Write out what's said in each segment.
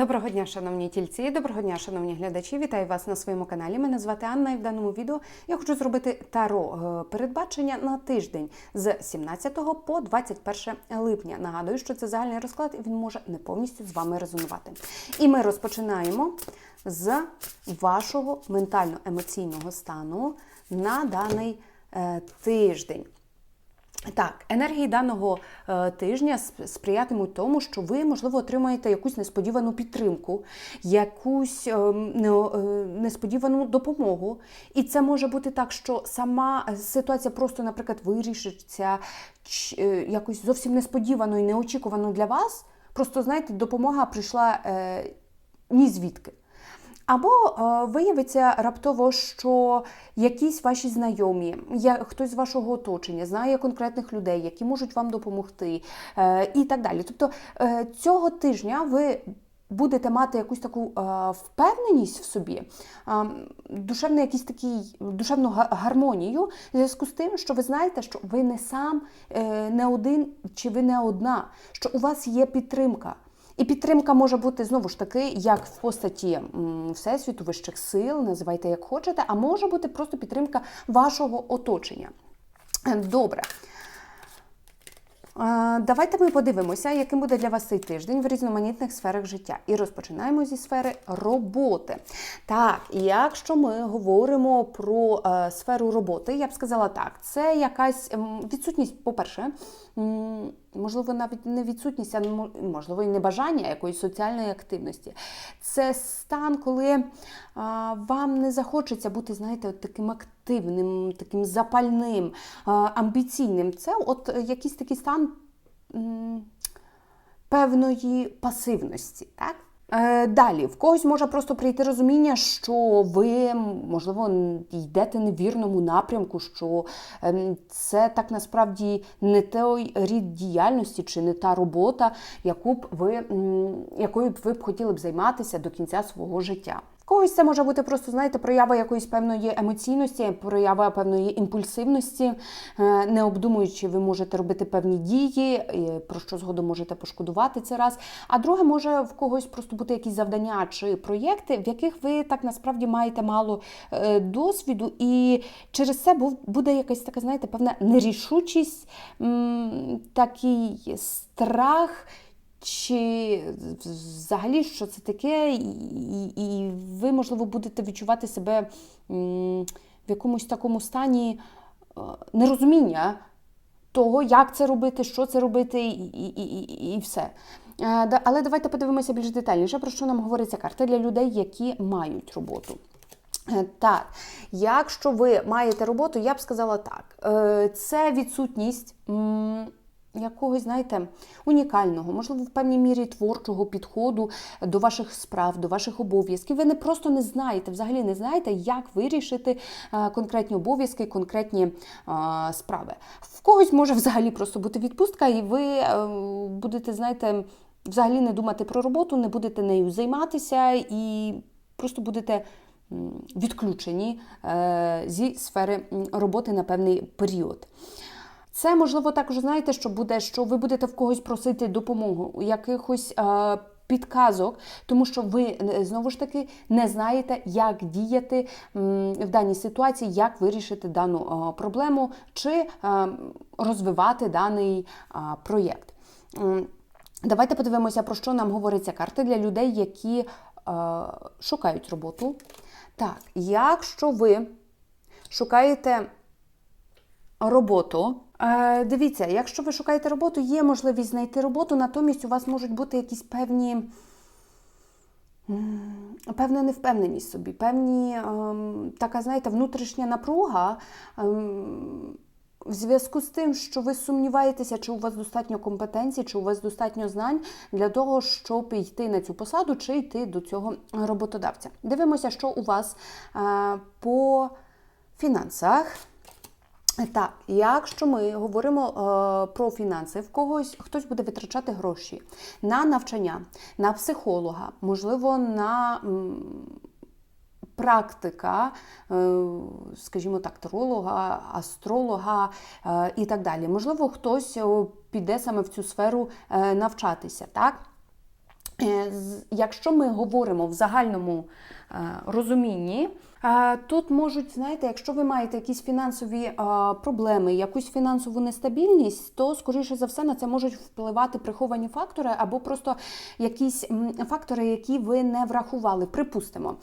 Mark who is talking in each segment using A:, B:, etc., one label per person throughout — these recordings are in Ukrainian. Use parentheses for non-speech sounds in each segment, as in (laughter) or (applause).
A: Доброго дня, шановні тільці, доброго дня, шановні глядачі. Вітаю вас на своєму каналі. Мене звати Анна, і в даному відео я хочу зробити таро е, передбачення на тиждень з 17 по 21 липня. Нагадую, що це загальний розклад, і він може не повністю з вами резонувати. І ми розпочинаємо з вашого ментально-емоційного стану на даний е, тиждень. Так, енергії даного е, тижня сприятимуть тому, що ви, можливо, отримаєте якусь несподівану підтримку, якусь е, е, несподівану допомогу. І це може бути так, що сама ситуація просто, наприклад, вирішиться е, якось зовсім несподівано і неочікувано для вас. Просто, знаєте, допомога прийшла е, ні звідки. Або е, виявиться раптово, що якісь ваші знайомі, я, хтось з вашого оточення знає конкретних людей, які можуть вам допомогти, е, і так далі. Тобто е, цього тижня ви будете мати якусь таку е, впевненість в собі, е, душевний якийсь такий, душевну гармонію, в зв'язку з тим, що ви знаєте, що ви не сам, не один чи ви не одна, що у вас є підтримка. І підтримка може бути знову ж таки як в постаті всесвіту, вищих сил, називайте як хочете, а може бути просто підтримка вашого оточення. Е, Добре. Е, Давайте ми подивимося, яким буде для вас цей тиждень в різноманітних сферах життя. І розпочинаємо зі сфери роботи. Так, якщо ми говоримо про е, сферу роботи, я б сказала так, це якась відсутність, по-перше, можливо, навіть не відсутність, а можливо, і не бажання якоїсь соціальної активності. Це стан, коли а, вам не захочеться бути, знаєте, от таким активним, таким запальним, а, амбіційним. Це от якийсь такий стан м, певної пасивності. Так? Е, Далі, в когось може просто прийти розуміння, що ви, можливо, йдете невірному напрямку, що ем, це так насправді не той рід діяльності чи не та робота, яку б ви, якою б ви б хотіли б займатися до кінця свого життя. Когось це може бути просто, знаєте, проява якоїсь певної емоційності, проява певної імпульсивності, Е, не обдумуючи, ви можете робити певні дії, про що згодом можете пошкодувати це раз. А друге, може в когось просто бути якісь завдання чи проєкти, в яких ви так насправді маєте мало е, досвіду, і через це буде якась така, знаєте, певна нерішучість, такий страх. Чи взагалі що це таке, і, і- і ви, можливо, будете відчувати себе в якомусь такому стані е, нерозуміння того, як це робити, що це робити, і, і, і, і- все. Е, Але давайте подивимося більш детальніше, про що нам говориться карта для людей, які мають роботу. Е, Так, якщо ви маєте роботу, я б сказала так. Це відсутність якогось, знаєте, унікального, можливо, в певній мірі творчого підходу до ваших справ, до ваших обов'язків. Ви не просто не знаєте, взагалі не знаєте, як вирішити е, конкретні обов'язки, конкретні е, справи. В когось може взагалі просто бути відпустка, і ви е, будете, знаєте, взагалі не думати про роботу, не будете нею займатися і просто будете відключені зі сфери роботи на певний період. Це можливо також знаєте, що буде, що ви будете в когось просити допомогу, якихось е, підказок, тому що ви е, знову ж таки не знаєте, як діяти в даній ситуації, як вирішити дану е, проблему чи е, розвивати даний проєкт. Давайте подивимося, про що нам говориться карти для людей, які шукають роботу. Так, якщо ви шукаєте роботу. Е, дивіться, якщо ви шукаєте роботу, є можливість знайти роботу, натомість у вас можуть бути якісь певні. Певна невпевненість собі, певні ем, така, знаєте, внутрішня напруга ем, в зв'язку з тим, що ви сумніваєтеся, чи у вас достатньо компетенцій, чи у вас достатньо знань для того, щоб йти на цю посаду, чи йти до цього роботодавця. Дивимося, що у вас е, по фінансах. Так, якщо ми говоримо е, про фінанси, в когось хтось буде витрачати гроші на навчання, на психолога, можливо, на м, практика, е, скажімо так, таролога, астролога е, і так далі. Можливо, хтось е, піде саме в цю сферу е, навчатися, так? Якщо ми говоримо в загальному е, розумінні, е, тут можуть, знаєте, якщо ви маєте якісь фінансові е, проблеми, якусь фінансову нестабільність, то, скоріше за все, на це можуть впливати приховані фактори або просто якісь фактори, які ви не врахували. Припустимо,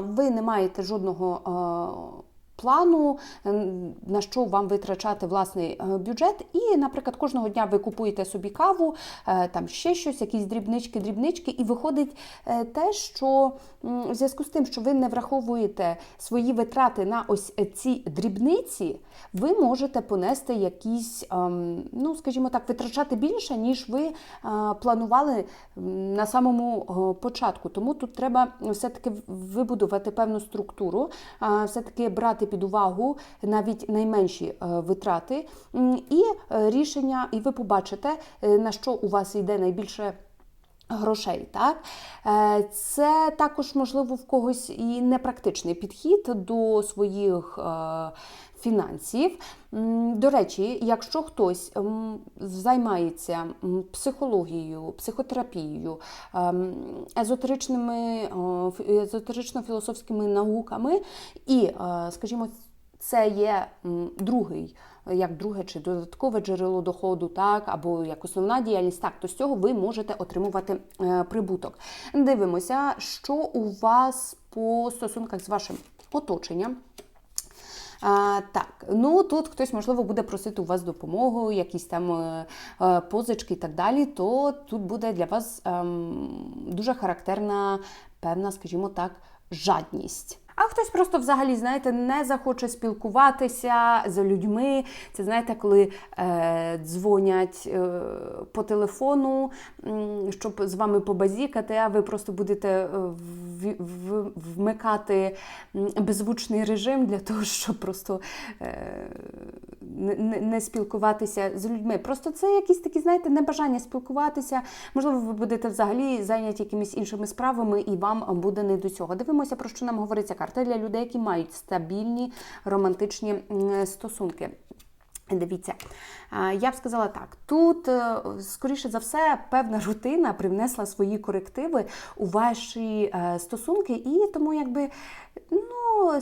A: ви не маєте жодного. Плану е, на що вам витрачати власний е, бюджет, і, наприклад, кожного дня ви купуєте собі каву, е, там ще щось, якісь дрібнички, дрібнички, і виходить те, що в зв'язку з тим, що ви не враховуєте свої витрати на ось ці дрібниці, ви можете понести якісь, ем, ну скажімо так, витрачати більше, ніж ви планували на самому початку. Тому тут треба все-таки вибудувати певну структуру, все-таки брати під увагу навіть найменші е, витрати і е, рішення, і ви побачите, е, на що у вас йде найбільше. Грошей, так це також можливо в когось і непрактичний підхід до своїх фінансів. До речі, якщо хтось займається психологією, психотерапією, ем, езотеричними, езотерично-філософськими науками, і, е, скажімо, це є другий, як друге чи додаткове джерело доходу, так, або як основна діяльність, так, то з цього ви можете отримувати е, прибуток. Дивимося, що у вас по стосунках з вашим оточенням. А, так, ну тут хтось, можливо, буде просити у вас допомогу, якісь там е, е, позички і так далі, то тут буде для вас ем, дуже характерна певна, скажімо так, жадність. А хтось просто взагалі, знаєте, не захоче спілкуватися з людьми. Це знаєте, коли е, дзвонять е, по телефону, щоб з вами побазікати, а ви просто будете е, в, в, вмикати беззвучний режим для того, щоб просто е, не, не- спілкуватися з людьми. Просто це якісь такі, знаєте, небажання спілкуватися. Можливо, ви будете взагалі зайняті якимись іншими справами, і вам буде не до цього. Дивимося, про що нам говориться карта для людей, які мають стабільні романтичні стосунки. Дивіться, я б сказала так: тут, е, скоріше за все, певна рутина привнесла свої корективи у ваші е, стосунки, і тому, якби, ну,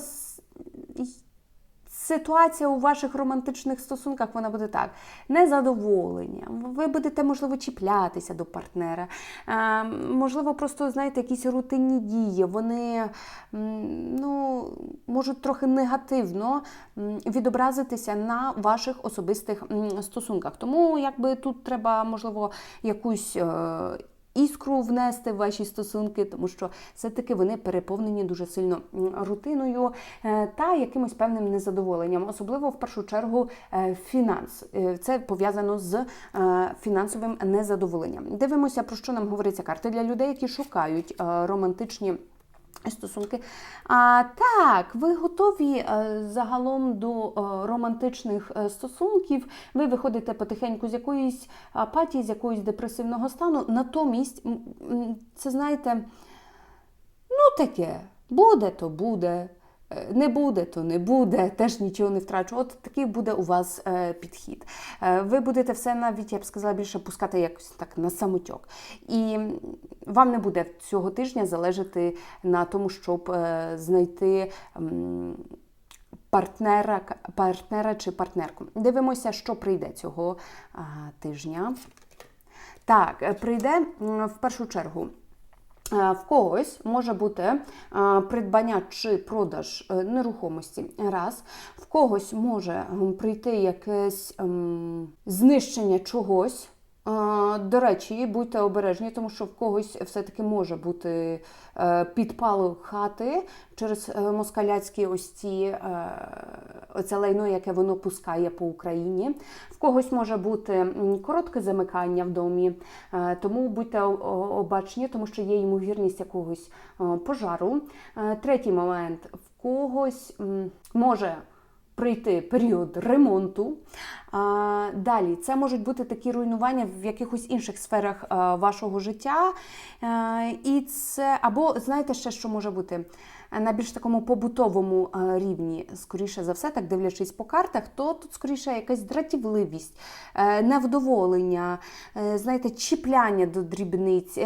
A: ситуація у ваших романтичних стосунках вона буде так: незадоволення. Ви будете, можливо, чіплятися до партнера. Е, можливо, просто знаєте, якісь рутинні дії. Вони ну, можуть трохи негативно відобразитися на ваших особистих стосунках. Тому якби тут треба, можливо, якусь. Іскру внести в ваші стосунки, тому що все-таки вони переповнені дуже сильно рутиною е, та якимось певним незадоволенням, особливо в першу чергу е, фінанс. Е, Це пов'язано з фінансовим незадоволенням. Дивимося, про що нам говориться карти для людей, які шукають романтичні. Стосунки. А, так, ви готові е, загалом до е, романтичних е, стосунків. Ви виходите потихеньку з якоїсь апатії, з якоїсь депресивного стану. Натомість, це знаєте, ну таке, буде, то буде. Е, Не буде, то не буде, (laughs) теж нічого не втрачу. От такий буде у вас е, підхід. Е, ви будете все навіть, я б сказала, більше пускати якось так на самотьок. І вам не буде цього тижня залежати на тому, щоб знайти. Партнера, партнера чи партнерку. Дивимося, що прийде цього а, тижня. Так, прийде в першу чергу. Е, В когось може бути е, придбання чи продаж е, нерухомості. Раз, в когось може прийти якесь ем, знищення чогось. До речі, будьте обережні, тому що в когось все-таки може бути е, підпал хати через е, москаляцькі ось ці е, оце лайно, яке воно пускає по Україні. В когось може бути коротке замикання в домі, тому будьте обачні, тому що є ймовірність якогось пожару. Третій момент в когось може прийти період ремонту. Далі це можуть бути такі руйнування в якихось інших сферах вашого життя. Е, І це або знаєте ще, що може бути? е, на більш такому побутовому е, рівні, скоріше за все, так дивлячись по картах, то тут скоріше якась дратівливість, е, невдоволення, е, знаєте, чіпляння до дрібниць.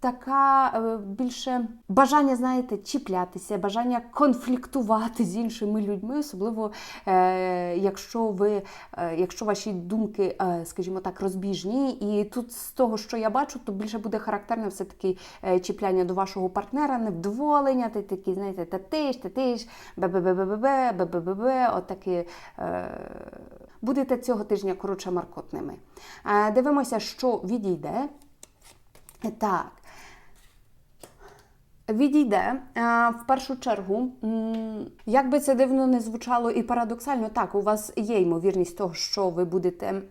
A: Така е, більше бажання, знаєте, чіплятися, бажання конфліктувати з іншими людьми, особливо е, якщо ви, е, якщо ваші думки, скажімо так, розбіжні. І тут з того, що я бачу, то більше буде характерне все таки чіпляння до вашого партнера, невдоволення, ти такий, знаєте, та ти ж, та ти ж, бе-бе-бе-бе-бе, бе-бе-бе-бе, отакі. Будете цього тижня коротше маркотними. Дивимося, що відійде. Так. Відійде е, в першу чергу, як би це дивно не звучало і парадоксально, так, у вас є ймовірність того, що ви будете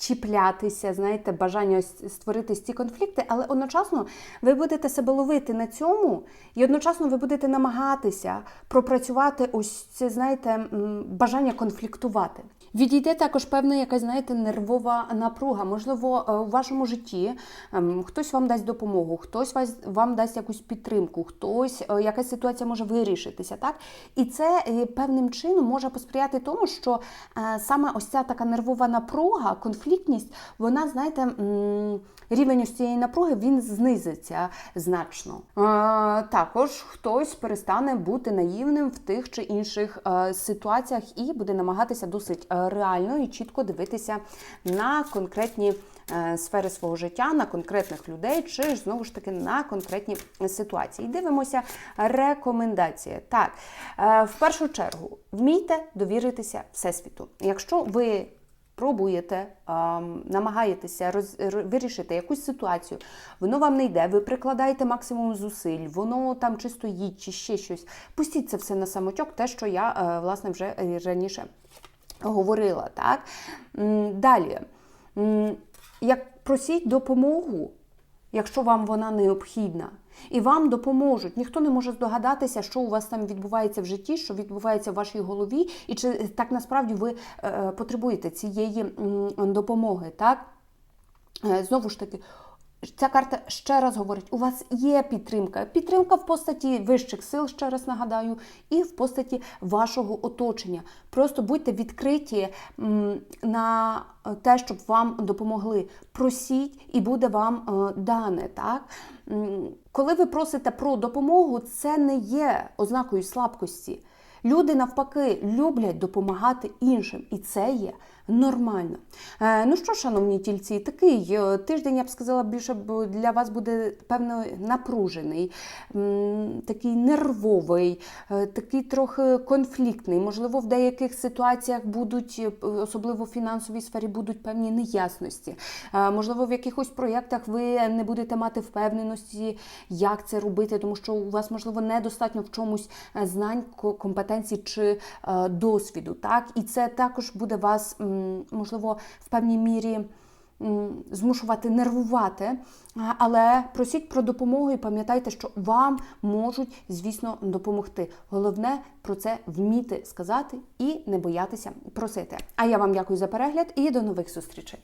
A: чіплятися, знаєте, бажання створити ці конфлікти, але одночасно ви будете себе ловити на цьому, і одночасно ви будете намагатися пропрацювати ось це, знаєте, бажання конфліктувати. Відійде також певна якась, знаєте, нервова напруга. Можливо, е, у вашому житті ем, хтось вам дасть допомогу, хтось вам дасть якусь підтримку, хтось, е, якась ситуація може вирішитися, так? І це е, певним чином може посприяти тому, що саме ось ця така нервова напруга, конфліктність, вона, знаєте, рівень ось цієї напруги він знизиться значно. Також хтось перестане бути наївним в тих чи інших ситуаціях і буде намагатися досить реально і чітко дивитися на конкретні е, сфери свого життя, на конкретних людей, чи ж знову ж таки на конкретні ситуації. Дивимося рекомендації. Так, е, в першу чергу, вмійте довіритися Всесвіту. Якщо ви пробуєте, ем, намагаєтеся роз, вирішити якусь ситуацію, воно вам не йде, ви прикладаєте максимум зусиль, воно там чи стоїть, чи ще щось. Пустіть це все на самотьок, те, що я е, власне вже е, раніше говорила. Так? Далі, як просіть допомогу, якщо вам вона необхідна. І вам допоможуть. Ніхто не може здогадатися, що у вас там відбувається в житті, що відбувається в вашій голові, і чи так насправді ви е, потребуєте цієї допомоги. Так? Е, Знову ж таки, ця карта ще раз говорить: у вас є підтримка. Підтримка в постаті вищих сил, ще раз нагадаю, і в постаті вашого оточення. Просто будьте відкриті на те, щоб вам допомогли. Просіть, і буде вам е, дане. Так? Коли ви просите про допомогу, це не є ознакою слабкості. Люди навпаки люблять допомагати іншим, і це є нормально. Е, ну що, шановні тільці, такий е, тиждень, я б сказала, більше для вас буде певно напружений, такий нервовий, е, такий трохи конфліктний. Можливо, в деяких ситуаціях будуть, особливо в фінансовій сфері, будуть певні неясності. Можливо, в якихось проєктах ви не будете мати впевненості, як це робити, тому що у вас, можливо, недостатньо в чомусь знань, ко- компетенцій чи е, досвіду. Так? І це також буде вас, можливо, в певній мірі змушувати нервувати. Але просіть про допомогу і пам'ятайте, що вам можуть, звісно, допомогти. Головне про це вміти сказати і не боятися просити. А я вам дякую за перегляд і до нових зустрічей.